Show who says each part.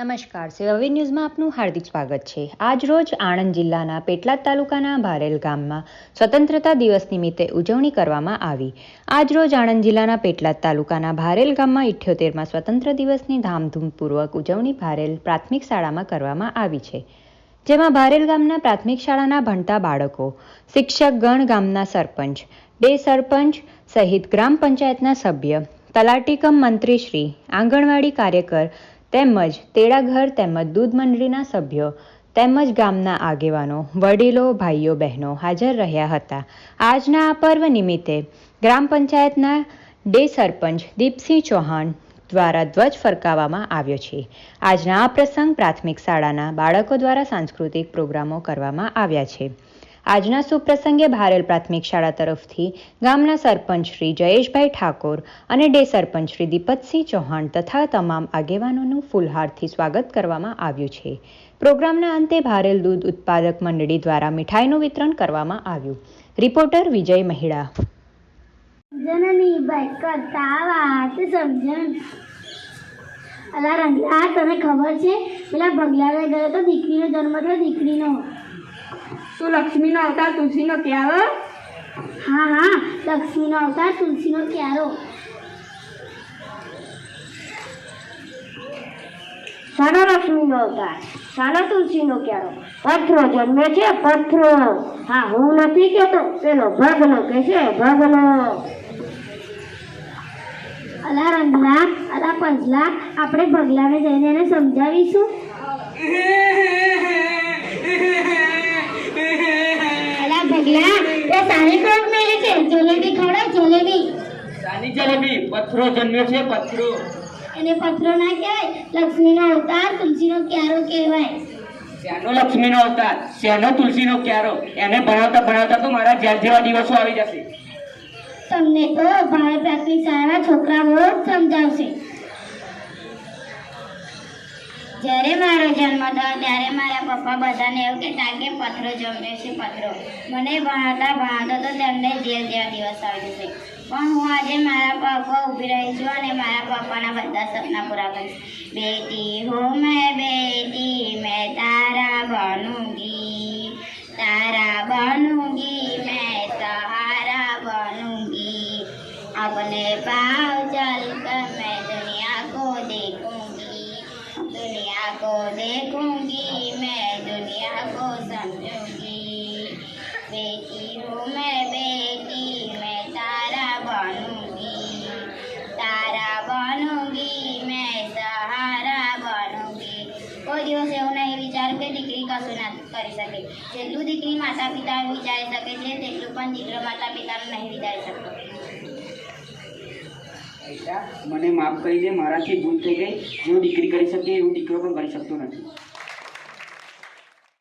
Speaker 1: નમસ્કાર, સેવાવી ન્યૂઝમાં આપનું હાર્દિક સ્વાગત છે. આજ રોજ આણંદ જિલ્લાના પેટલાદ તાલુકાના ભારેલ ગામમાં સ્વતંત્રતા દિવસ નિમિત્તે ઉજવણી કરવામાં આવી. આજ રોજ આણંદ જિલ્લાના પેટલાદ તાલુકાના ભારેલ ગામમાં ઇઠ્યોતેરમાં સ્વતંત્ર દિવસની ધામધૂમપૂર્વક ઉજવણી ભારેલ પ્રાથમિક શાળામાં કરવામાં આવી છે. જેમાં ભારેલ ગામના પ્રાથમિક શાળાના ભણતા બાળકો, શિક્ષક ગણ ગામના સરપંચ, ડે સરપંચ સહિત ગ્રામ પંચાયતના સભ્ય, તલાટીકમ મંત્રીશ્રી આંગણવાડી કાર્યકર તેમજ તેડાઘર તેમજ દૂધ મંડળીના સભ્યો તેમજ ગામના આગેવાનો, વડીલો, ભાઈઓ, બહેનો હાજર રહ્યા હતા. આજના આ પર્વ નિમિત્તે ગ્રામ પંચાયતના ડે સરપંચ દીપસિંહ ચૌહાણ દ્વારા ધ્વજ ફરકાવવામાં આવ્યો છે. આજના આ પ્રસંગ પ્રાથમિક શાળાના બાળકો દ્વારા સાંસ્કૃતિક પ્રોગ્રામો કરવામાં આવ્યા છે. આજના સુપ્રસંગે ભારેલ પ્રાથમિક શાળા તરફથી ગામના સરપંચ શ્રી જયેશભાઈ ઠાકોર અને ડે સરપંચ શ્રી દીપતસિંહ ચૌહાણ તથા તમામ આગેવાનોનું ફૂલહારથી સ્વાગત કરવામાં આવ્યું છે. પ્રોગ્રામના અંતે ભારેલ દૂધ ઉત્પાદક મંડળી દ્વારા મીઠાઈનું વિતરણ કરવામાં આવ્યું. રિપોર્ટર વિજય મહિડા.
Speaker 2: જનની અલા રંગલા તને ખબર છે? પેલા ભગલાને ગયો તો દીકરીનો જન્મ થયો, દીકરીનો.
Speaker 3: તું લક્ષ્મીનો અવતાર તુલસીનો ક્યારો
Speaker 2: હા હા લક્ષ્મીનો અવતાર તુલસીનો ક્યારો
Speaker 3: સાનો લક્ષ્મીનો અવતાર સાનો તુલસીનો ક્યારો પથરો જન્મે છે પથરો હા હું નથી કેતો, પેલો ભગનો કે છે, ભગનો.
Speaker 2: અલા રંગલા, અલા પંજલા, આપણે ભગલાને જઈને એને સમજાવીશું અલા ભગલા એ સારી કોક મેળે છે જલેબી ખવડાવ જલેબી.
Speaker 4: સાની જલેબી પથરો જન્મ્યો છે પથરો.
Speaker 2: એને પથરો ના કહેવાય લક્ષ્મીનો અવતાર તુલસીનો ક્યારો કહેવાય.
Speaker 4: શ્યાનો લક્ષ્મીનો અવતાર? શ્યાનો તુલસીનો ક્યારો? એને ભણાવતા ભણાવતા તો મારા જેલ જેવા દિવસો આવી જશે.
Speaker 2: તમને તો ભારત પ્રાથમિક શાળાના છોકરાઓ જ સમજાવશે. જ્યારે મારો જન્મ થયો ત્યારે મારા પપ્પા બધાને એવું કહેતા કે પથરો જમ્યો છે, પથરો. મને ભણાતા ભણાતા તો તેમને જેલ જેવા દિવસ આવી જશે. પણ હું આજે મારા પપ્પા ઊભી રહી છું અને મારા પપ્પાના બધા સપના પૂરા કરીશ. બેટી હો, મેં બેટી, મેં તારા બનુંગી. તારા બનુંગી, મેં સહારા બનુંગી. અપને પાવ ચાલતા મેં दुनिया को देखूंगी मैं दुनिया को समझूंगी बेटी हूँ मैं बेटी मैं तारा बनूंगी तारा बनूंगी मैं सहारा बनूंगी કોઈ દિવસ એવું નહીં વિચાર કે દીકરી કશું ના કરી શકે જેટલું દીકરી માતા પિતા વિચારી શકે છે તેટલું પણ દીકરો માતા પિતાનું નહીં વિચારી શકતો
Speaker 4: બેટા મને માફ કરી દે, મારાથી ભૂલ થઈ ગઈ. જેવું દીકરી કરી શકે એવું દીકરો પણ કરી શકતો નથી.